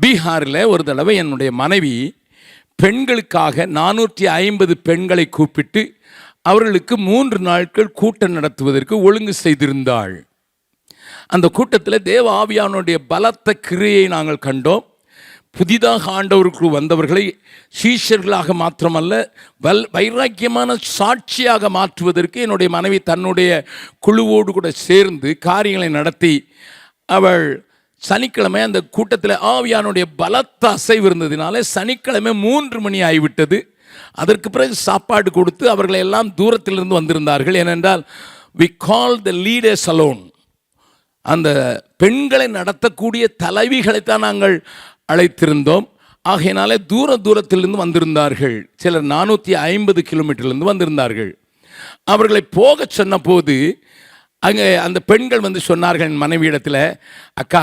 பீகாரில் ஒரு தடவை என்னுடைய மனைவி பெண்களுக்காக நானூற்றி ஐம்பது பெண்களை கூப்பிட்டு அவர்களுக்கு மூன்று நாட்கள் கூட்டம் நடத்துவதற்கு ஒழுங்கு செய்திருந்தாள். அந்த கூட்டத்தில் தேவ ஆவியானுடைய பலத்த கிரியை நாங்கள் கண்டோம். புதிதாக ஆண்டவருக்குள் வந்தவர்களை சீஷர்களாக மாத்திரமல்ல வல் வைராக்கியமான சாட்சியாக மாற்றுவதற்கு என்னுடைய மனைவி தன்னுடைய குழுவோடு கூட சேர்ந்து காரியங்களை நடத்தி அவள் சனிக்கிழமை அந்த கூட்டத்தில் ஆவியானுடைய பலத்த அசைவு இருந்ததினால சனிக்கிழமை மூன்று மணி ஆகிவிட்டது. அதற்கு பிறகு சாப்பாடு கொடுத்து அவர்களை எல்லாம் தூரத்திலிருந்து வந்திருந்தார்கள். ஏனென்றால் we call the leaders alone அந்த பெண்களை நடத்தக்கூடிய தலைவிகளைத்தான் நாங்கள் அழைத்திருந்தோம். ஆகையினாலே தூர தூரத்திலிருந்து வந்திருந்தார்கள். சிலர் நானூற்றி ஐம்பது கிலோமீட்டர்லேருந்து வந்திருந்தார்கள். அவர்களை போக சொன்னபோது அங்கே அந்த பெண்கள் வந்து சொன்னார்கள் என் மனைவியிடத்தில் அக்கா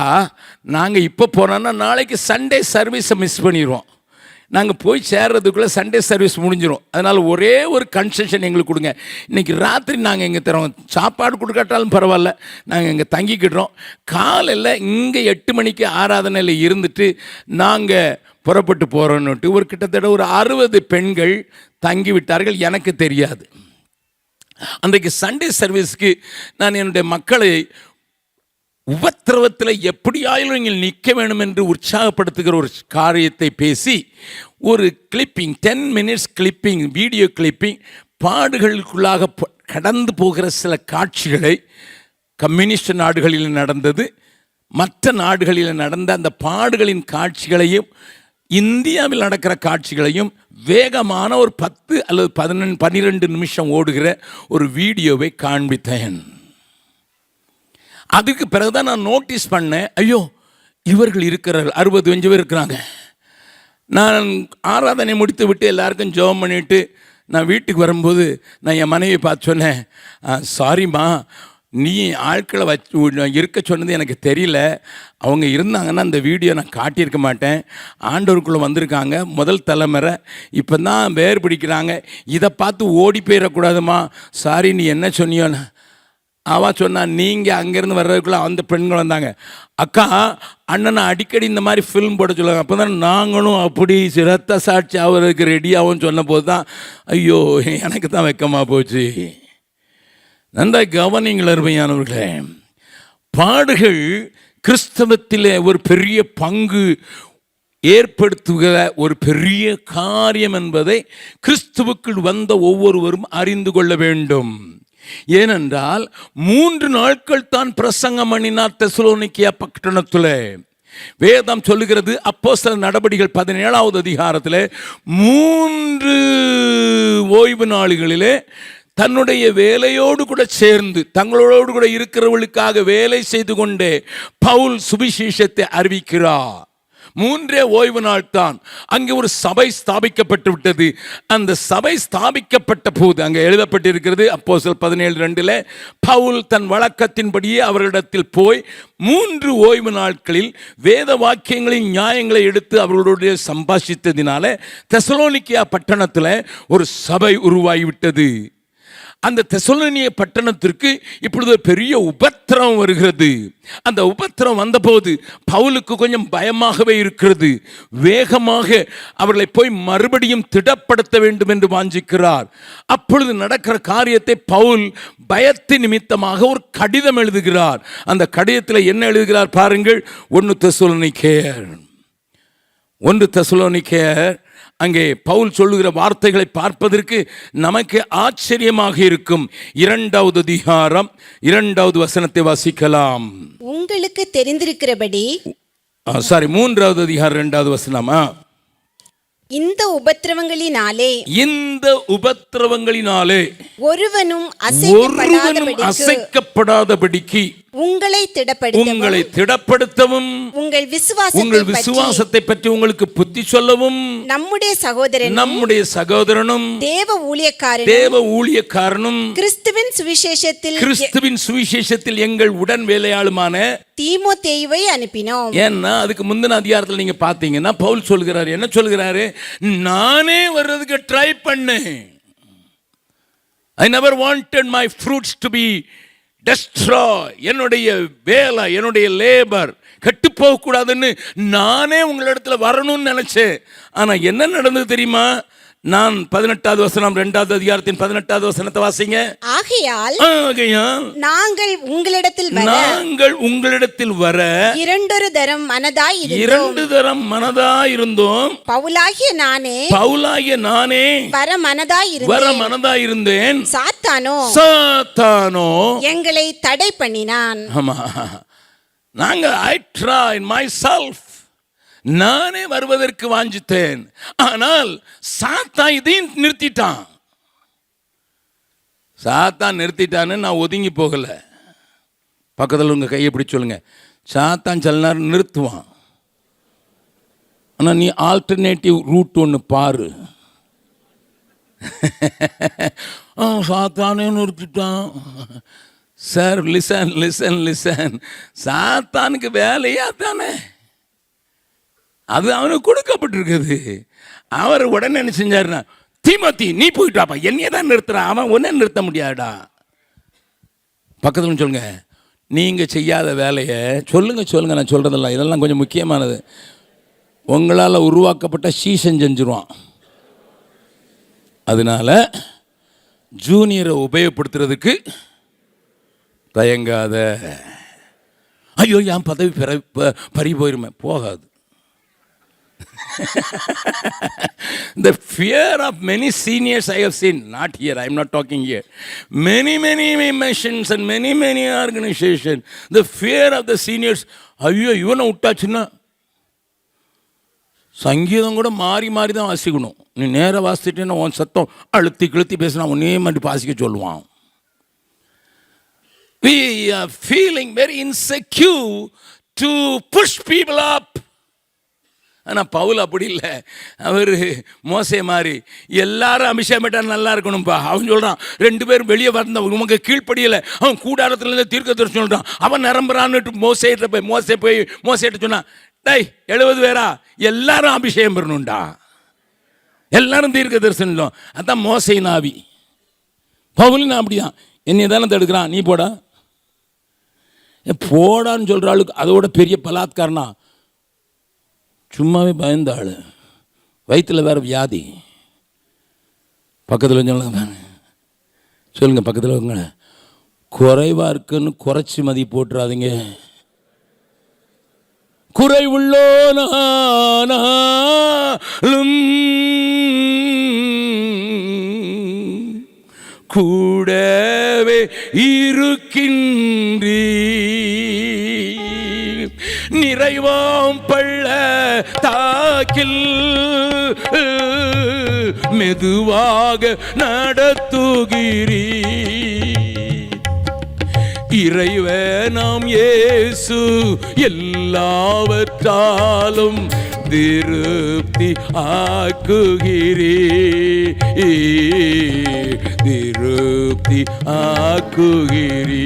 நாங்கள் இப்போ போனோன்னா நாளைக்கு சண்டே சர்வீஸை மிஸ் பண்ணிடுவோம் நாங்கள் போய் சேர்றதுக்குள்ளே சண்டே சர்வீஸ் முடிஞ்சிடும் அதனால் ஒரே ஒரு கன்செஷன் எங்களுக்கு கொடுங்க. இன்றைக்கி ராத்திரி நாங்கள் இங்கே தரோம். சாப்பாடு கொடுக்காட்டாலும் பரவாயில்ல. நாங்கள் இங்கே தங்கிக்கிடுறோம். காலையில் இங்கே எட்டு மணிக்கு ஆராதனையில் இருந்துட்டு நாங்கள் புறப்பட்டு போகிறோன்னுட்டு ஒரு கிட்டத்தட்ட ஒரு அறுபது பெண்கள் தங்கி விட்டார்கள் எனக்கு தெரியாது. அன்றைக்கு சண்டே சர்வீஸ்க்கு நான் என்னுடைய மக்களை உபத்திரவத்தில் எப்படியாயிலும் நீங்கள் நிற்க வேண்டும் என்று உற்சாகப்படுத்துகிற ஒரு காரியத்தை பேசி ஒரு clipping ten minutes clipping video clipping பாடுகளுக்குள்ளாக கடந்து போகிற சில காட்சிகளை கம்யூனிஸ்ட் நாடுகளில் நடந்தது. மற்ற நாடுகளில் நடந்த அந்த பாடுகளின் காட்சிகளையும் இந்தியாவில் நடக்கிற காட்சிகளையும் வேகமான ஒரு பத்து அல்லது பதினெண்டு பன்னிரெண்டு நிமிஷம் ஓடுகிற ஒரு வீடியோவை காண்பித்தேன். அதுக்கு பிறகுதான் நான் நோட்டீஸ் பண்ணேன் ஐயோ இவர்கள் இருக்கிறார்கள் அறுபது அஞ்சு பேர் இருக்கிறாங்க. நான் ஆராதனை முடித்து விட்டு எல்லாருக்கும் ஜெபம் பண்ணிட்டு நான் வீட்டுக்கு வரும்போது நான் என் மனைவி பார்த்து சொன்னேன் சாரிம்மா நீ ஆட்களை வச்சு இருக்க சொன்னது எனக்கு தெரியல. அவங்க இருந்தாங்கன்னா அந்த வீடியோ நான் காட்டியிருக்க மாட்டேன். ஆண்டவருக்குள்ளே வந்திருக்காங்க. முதல் தலைமுறை. இப்போ தான் வேர் பிடிக்கிறாங்க. இதை பார்த்து ஓடி போயிடக்கூடாதுமா. சாரி நீ என்ன சொன்னியோன்னு. அவ சொன்னா நீங்கள் அங்கேருந்து வர்றதுக்குள்ளே அந்த பெண்கள் வந்தாங்க. அக்கா அண்ணனை அடிக்கடி இந்த மாதிரி ஃபிலிம் போட சொல்லுவாங்க. அப்போ தான் நாங்களும் அப்படி சிரத்த சாட்சி ஆகிறதுக்கு ரெடியாகவும் சொன்ன போது தான் ஐயோ எனக்கு தான் வெக்கமாக போச்சு. நன்றாய் கவனிங்கள் அருமையானவர்களே. பாடுகள் கிறிஸ்தவத்தில் ஒரு பெரிய பங்கு ஏற்படுத்துகிற ஒரு பெரிய காரியம் என்பதை கிறிஸ்துவுக்குள் வந்த ஒவ்வொருவரும் அறிந்து கொள்ள வேண்டும். ஏனென்றால் மூன்று நாட்கள் தான் பிரசங்கம் பண்ணினார் தெசலோனிக்கியா பட்டணத்தில். வேதம் சொல்லுகிறது அப்போ சில நடபடிகள் பதினேழாவது அதிகாரத்தில் மூன்று ஓய்வு நாள்களிலே தன்னுடைய வேலையோடு கூட சேர்ந்து தங்களோடு கூட இருக்கிறவர்களுக்காக வேலை செய்து கொண்டே பவுல் சுவிசேஷத்தை அறிவிக்கிறார். மூன்றே ஓய்வு நாள் தான் அங்கே ஒரு சபை ஸ்தாபிக்கப்பட்டு விட்டது. அந்த சபை ஸ்தாபிக்கப்பட்ட போது அங்கே எழுதப்பட்டிருக்கிறது அப்போ சில பதினேழு ரெண்டில் பவுல் தன் வழக்கத்தின்படியே அவர்களிடத்தில் போய் மூன்று ஓய்வு நாட்களில் வேத வாக்கியங்களின் நியாயங்களை எடுத்து அவர்களுடைய சம்பாஷித்ததினால தெசலோனிக்கியா பட்டணத்தில் ஒரு சபை உருவாகிவிட்டது. அந்த தெசலோனிய பட்டணத்திற்கு இப்பொழுது ஒரு பெரிய உபத்திரம் வருகிறது. அந்த உபத்திரம் வந்தபோது பவுலுக்கு கொஞ்சம் பயமாகவே இருக்கிறது. வேகமாக அவர்களை போய் மறுபடியும் திடப்படுத்த வேண்டும் என்று வாஞ்சிக்கிறார். அப்பொழுது நடக்கிற காரியத்தை பவுல் பயத்தின் நிமித்தமாக ஒரு கடிதம் எழுதுகிறார். அந்த கடிதத்தில் என்ன எழுதுகிறார் பாருங்கள். ஒன்று தெசலோனிக்கேயர். ஒன்று தெசலோனிக்கேயர் அங்கே பவுல் சொல்லுகிற வார்த்தைகளை பார்ப்பதற்கு நமக்கு ஆச்சரியமாக இருக்கும். இரண்டாவது அதிகாரம் இரண்டாவது வசனத்தை வாசிக்கலாம். உங்களுக்கு தெரிந்திருக்கிறபடி சாரி மூன்றாவது அதிகாரம் இரண்டாவது வசனமா இந்த உபத்திரவங்களினாலே இந்த உபத்திரவங்களினாலே ஒருவனும் ஒருவனும் அசைக்கப்படாதபடிக்கு அசைக்கப்படாதபடிக்கு உங்களை திடப்படுத்தவும் உங்களை திடப்படுத்தவும் உங்கள் விசுவாசத்தை உங்கள் விசுவாசத்தை பற்றி உங்களுக்கு புத்தி சொல்லவும் நம்முடைய சகோதரன் நம்முடைய சகோதரனும் தேவ ஊழியக்காரன் தேவ ஊழியக்காரனும் கிறிஸ்துவின் சுவிசேஷத்தில் கிறிஸ்துவின் சுவிசேஷத்தில் எங்கள் உடன் வேலையாளுமான தீமோத்தேயுவை அனுப்பினோம். ஏன்னா அதுக்கு முந்தின அதிகாரத்தில் நீங்க பார்த்தீங்கன்னா பவுல் சொல்கிறாரு என்ன சொல்கிறாரு? நானே வர்றதுக்கு ட்ரை பண்ணேன். I never wanted my fruits to be destroy என்னுடைய வேலை என்னுடைய லேபர் கெட்டு போகக்கூடாதுன்னு நானே உங்களிடத்துல வரணும்னு நினச்சேன். ஆனால் என்ன நடந்தது தெரியுமா? நான் பதினெட்டாவது வசனம் ரெண்டாவது அதிகாரத்தின் பதினெட்டாவது வசனத்தை வாசிங்க. ஆகையால் ஆகையால் நாங்கள் உங்களிடத்தில் வர நாங்கள் உங்களிடத்தில் வர இரண்டொரு தரம் மனதாய் இரண்டு தரம் மனதா இருந்தோம். பவுலாகிய நானே பவுலாகிய நானே வர மனதாய் வர இருந்தேன் மனதா இருந்தேன். சாத்தானோ? சாத்தானோ? எங்களை தடை பண்ணினான். ஆமா. நாங்க ஐ ட்ரை மை செல்ஃப் நானே வருவதற்கு வாஞ்சித்தேன். ஆனால் சாத்தா இதையும் நிறுத்திட்டான். சாத்தா நிறுத்திட்டான்னு நான் ஒதுங்கி போகல. பக்கத்தில் உங்கள் கையை பிடிச்சி சொல்லுங்க. சாத்தான் சில நேரம் நிறுத்துவான். ஆனால் நீ ஆல்டர்னேட்டிவ் ரூட் ஒன்று பாரு. ஆ சாத்தானே நிறுத்திட்டான். சார் லிசன் லிசன் லிசன் சாத்தானுக்கு வேலையா தானே அது அவனுக்கு கொடுக்கப்பட்டிருக்குது. அவர் உடனே என்ன செஞ்சாருன்னா தீமத்தி நீ போயிட்டாப்பா என்னையே தான் நிறுத்துறான் அவன் ஒன்றே நிறுத்த முடியாடா பக்கத்தில் சொல்லுங்க. நீங்கள் செய்யாத வேலையை சொல்லுங்க சொல்லுங்க. நான் சொல்கிறதில்ல இதெல்லாம் கொஞ்சம் முக்கியமானது. உங்களால் உருவாக்கப்பட்ட சீசன் செஞ்சிருவான். அதனால ஜூனியரை உபயோகப்படுத்துறதுக்கு தயங்காத. ஐயோ என் பதவி பெற ப- பறி போயிருமே. போகாது. The fear of many seniors I have seen, not here, I am not talking here. Many, many missions and many, many organizations, the fear of the seniors, ஐயோ இவனை விட்டாச்சுன்னா சங்கீதம் கூட மாறி மாறி தான் வாசிக்கணும் நீ நேராக வாசிட்டேன்னா உன் சத்தம் அழுத்தி கிழுத்தி பேசினா உன்னே மட்டும் வாசிக்க சொல்லுவான் we are feeling very insecure to push people up ஆனால் பவுல் அப்படி இல்லை. அவர் மோசே மாதிரி. எல்லாரும் அபிஷேகம் பெற்றா நல்லா இருக்கணும்ப்பா அவன் சொல்கிறான் ரெண்டு பேரும் வெளியே வந்த உமக்கு கீழ்ப்படியலை. அவன் கூடாரத்துலேருந்து தீர்க்க தரிசனம் சொல்கிறான் அவன் நிரம்புறான்னுட்டு மோசேட்ட போய் மோசே போய் மோசேட்ட சொன்னான் டேய் எழுபது பேரா? எல்லாரும் அபிஷேகம் பெறணும்டா. எல்லாரும் தீர்க்க தரிசனம் அதான் மோசை நாவி பவுலின் அப்படிதான். என்னை தானே தடுக்கிறான். நீ போடா. ஏ, போடான்னு சொல்கிற ஆளுக்கு அதோட பெரிய பலாத்காரனா? சும்மாவே பயந்த ஆள். வயிற்றில் வேறு வியாதி. பக்கத்தில் சொல்லுங்க சொல்லுங்கள் பக்கத்தில் உங்க குறைவா இருக்குன்னு குறைச்சி மதி போட்டுறாதீங்க. குறைவுள்ளோ கூடவே இருக்கின்றீ நிறைவாம் பள்ள தாக்கில். மெதுவாக நடத்துகிறீ இறைவ நாம் இயேசு எல்லாவற்றாலும் திருப்தி ஆக்குகிறீ திருப்தி ஆக்குகிறீ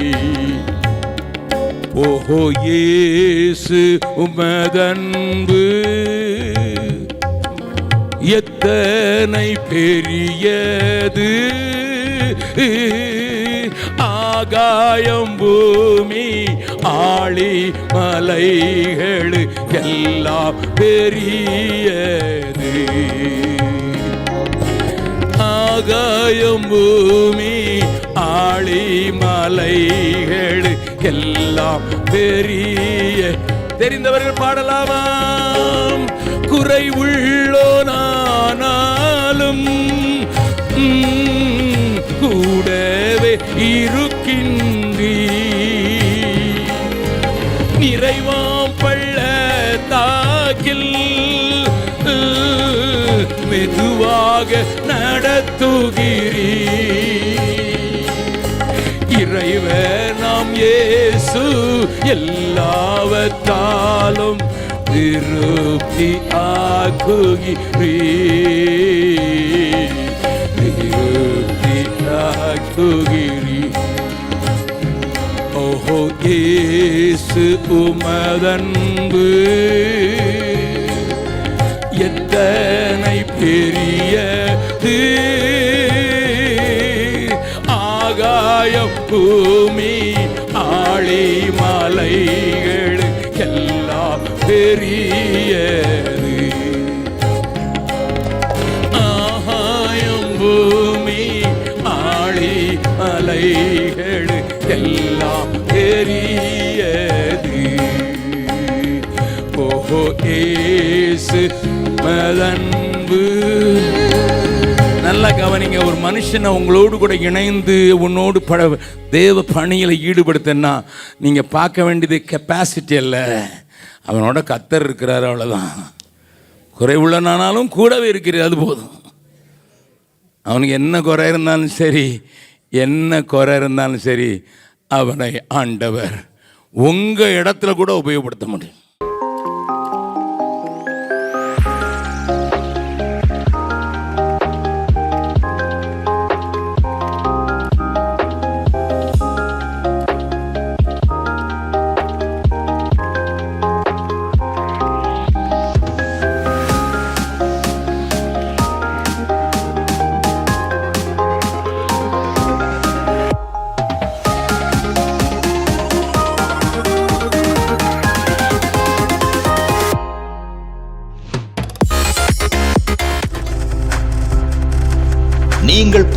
ஓஹோ ஏசு உமதன்பு. எத்தனை பெரியது. ஆகாயம் பூமி ஆளி மலைகள் எல்லாம் பெரியது. ஆகாயம் பூமி ஆளி மலைகள் எல்லாம் பெரிய தெரிந்தவர்கள் பாடலாமாம் குறை உள்ளோ நானாலும் கூடவே இருக்கின்றி நிறைவாம் பள்ள தாக்கில் மெதுவாக நடத்துகிறீ இறைவர் நாம் இயேசு எல்லாவற்றாலும் திருப்தி ஆக்குகிறீ திருப்தி ஆக்குகிறீ ஓஹோ இயேசு உமதன்பு. எத்தனை பெரியது பூமி ஆளி மலைகள் எல்லாம் பெரியது. ஆகாயம் பூமி ஆளி அலைகள் எல்லாம் பெரியது. ஓஹோ ஏசு மதன்பு நல்லா கவனிங்க ஒரு மனுஷனை உங்களோடு கூட இணைந்து உன்னோடு பட தேவ பணியில் ஈடுபடுத்தன்னா நீங்கள் பார்க்க வேண்டியது கெப்பாசிட்டி அல்ல. அவனோட கத்தர் இருக்கிறார் அவ்வளோதான் குறைவுள்ளனானாலும் கூடவே இருக்கிறது அது போதும். அவனுக்கு என்ன குறை இருந்தாலும் சரி என்ன குறை இருந்தாலும் சரி அவனை ஆண்டவர் உங்கள் இடத்துல கூட உபயோகப்படுத்த முடியும்.